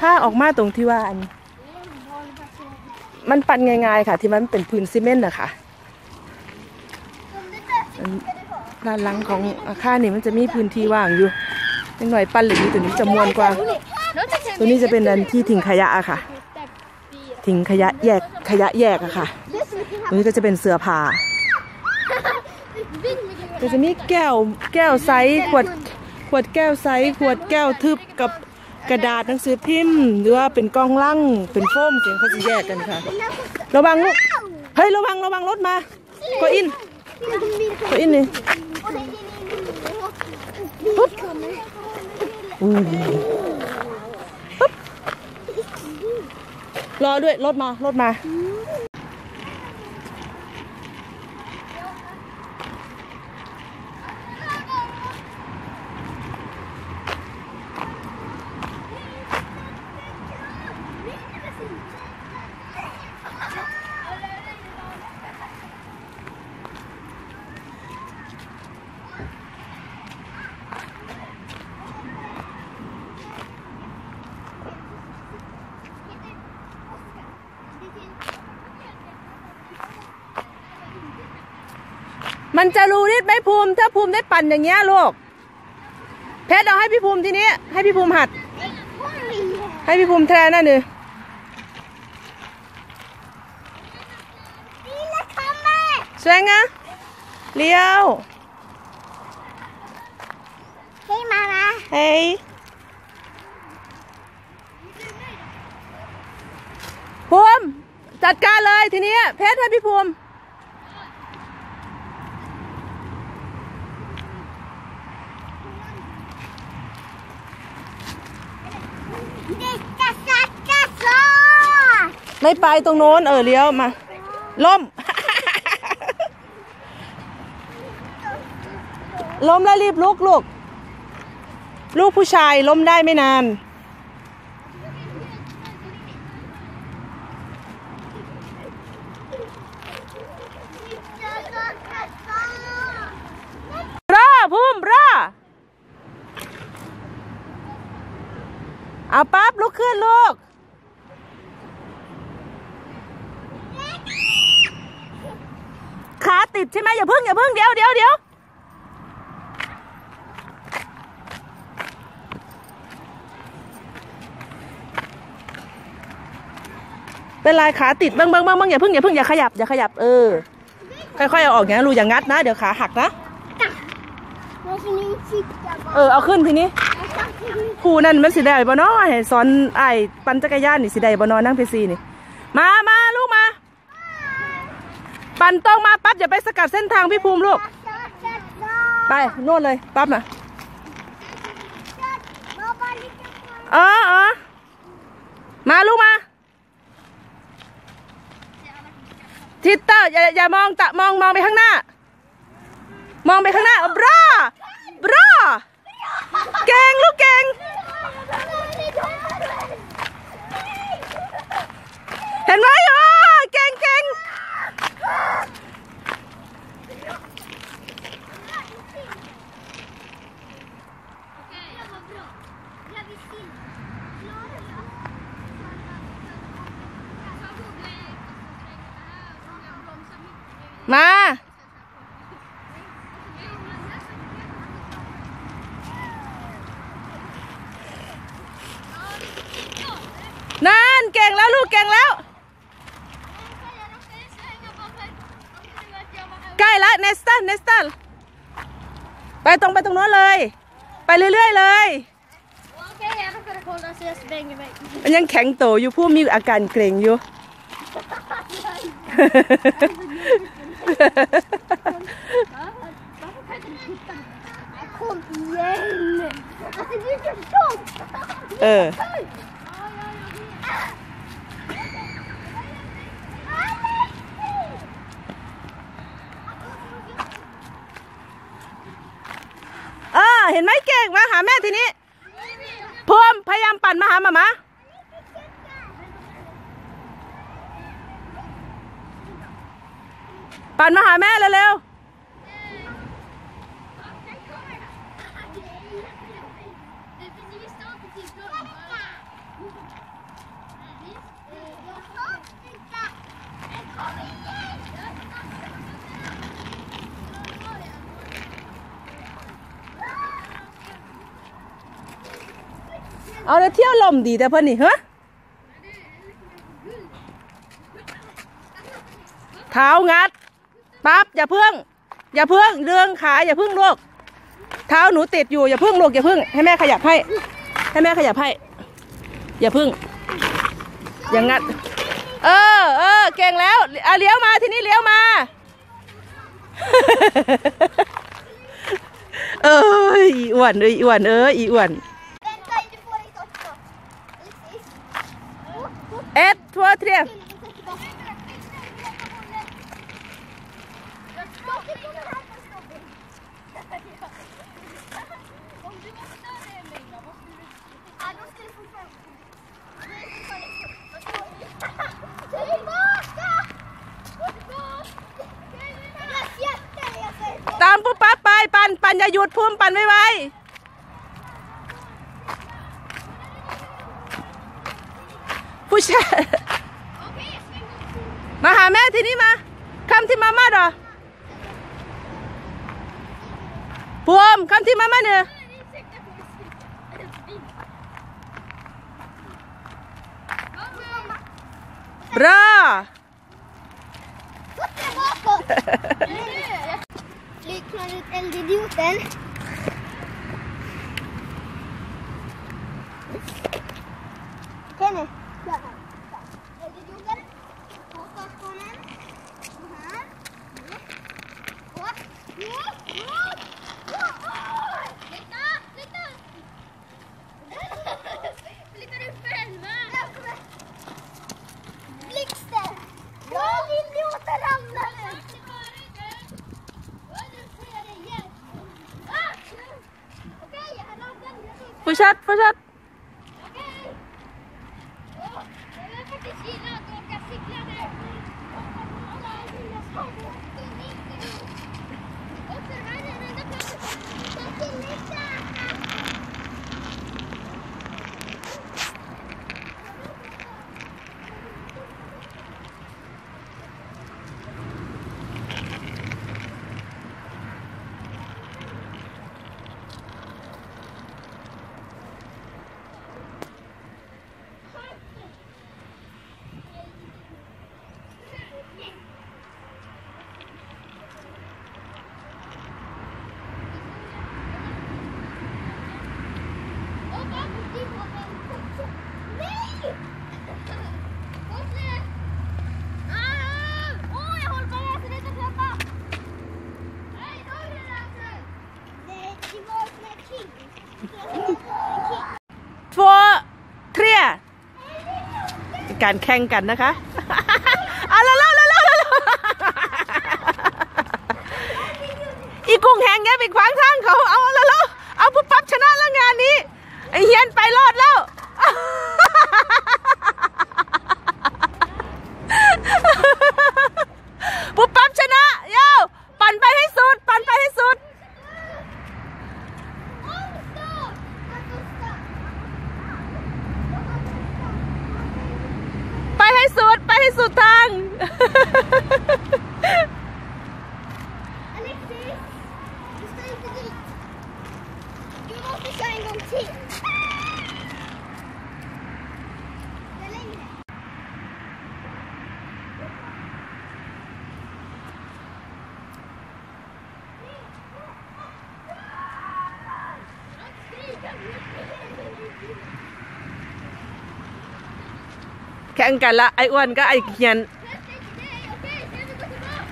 ผ้าออกมาตรงที่ว่าอันมันปั่นง่ายๆค่ะ ที่มันเป็นพื้นซีเมนต์นะคะด้านหลังของอาคารนี่มันจะมีพื้นที่ว่างอยู่นิดหน่อยปั่นหรือตัวนี้จะมวนกว่า ตัวนี้จะเป็นอันที่ทิ้งขยะอะค่ะ ทิ้งขยะแยกขยะแยกอะค่ะ ตัวนี้ก็จะเป็นเสื้อผ้าก็จะมีแก้วแก้วใสขวดขวดแก้วใสขวดแก้วทึบกับ กระดาษหนังสือพิมพ์ หรือว่าเป็นกองลังเป็นโฟมเสียงเขาจะแยกกันค่ะ ระวังลูกเฮ้ยระวังระวังรถมาก็อินก็อินนี่ปุ๊บอู้ปุ๊บรอด้วยรถมารถมา มันจะรู้นิดไหมภูมิถ้าภูมิได้ปั่นอย่างเงี้ยลูกเพชรเอาให้พี่ภูมิทีนี้ให้พี่ภูมิหัด ให้พี่ภูมิแทนนั่นนี่สวยงะเลี้ยว Hej mamma! เฮ้ยภูมิจัดการเลยทีนี้เพชรให้พี่ภูมิ ไม่ไปตรงโน้นเออเลี้ยวมาล้มล้มแล้วรีบลุกลูก ลูกผู้ชายล้มได้ไม่นานรอพุ่มรอเอาปั๊บลุกขึ้นลูก ขาติดใช่ไหมอย่าพึ่งอย่าพึ่งเดี๋ยวเดี๋ยวเดี๋ยวเป็นลายขาติดเบิ้งเบิ้งเบิ้งเบิ้งอย่าพึ่งอย่าพึ่งอย่าขยับอย่าขยับเออค่อยๆเอาออกอย่างนั้นรูอย่างงัดนะเดี๋ยวขาหักนะเออเอาขึ้นทีนี้ครูนั่นมันสิได้บ่เนาะให้สอนไอ้ายปั่นจักรยานนี่สิได้บ่เนาะนั่งเพซีนี่มามาลูกมา ปั่นตรงมาปั๊บอย่าไปสกัดเส้นทางพี่ภูมิลูก ไปโน่นเลยปั๊บน่ะเออเออมาลูกมา ทิตเตอร์อย่าอย่ามองตะมองมองไปข้างหน้า มองไปข้างหน้าบราบราเก่งลูกเก่งเห็นไหมอ๋อเก่งเก่ง มา นั่นเก่งแล้วลูกเก่งแล้ว ใกล้แล้วเนสตันเนสตันไปตรงไปตรงโน้นเลย ไปเรื่อยๆเลยมันยังแข็งโตอยู่ผู้มีอาการเกรงอยู่ Kom igen! Alltså du är så stolt! เออ เออ เห็นไหมเก่งมาแม่ทีนี้พวมพยายามปั่นมาหาหมามาปั่นมาหาแม่เร็ว เอาแล้วเที่ยวลมดีแต่เพิ่นนี่ฮะเท้างัดปั๊บอย่าเพิ่ง อย่าเพิ่งเรื่องขาอย่าเพิ่งลูกเท้าหนูติดอยู่อย่าเพิ่งลูกอย่าเพิ่งให้แม่ขยับให้ ให้แม่ขยับให้อย่าเพิ่ง อย่างงัด เออเออเก่งแล้วเอะเลี้ยวมาทีนี้เลี้ยวมา เอ้ยอีอ้วนเอ้ยอีอ้วนเอ้ยอีอ้วน ตามปุ๊บปั๊บไปปันปันอย่าหยุดพุ่มปันไว้ไว้ผู้ชายมาหาแม่ที่นี้มาคำที่มามาดอพวมคำที่มามาเนี่ย Bra! Fötterna bakåt! Flygplanet Eldidioten. Kenny, kör. Eldidioten. På. Så här. Och. Ramlade. ผู้ชัด การแข่งกันนะคะ สุด ไปให้สุดทาง Alexis, du ska inte dit. Du måste köra en gång till. แข่งกันละ ไอ้อ้วนก็ไอ้เฮียน Nej, okej, ska vi gå tillbaka?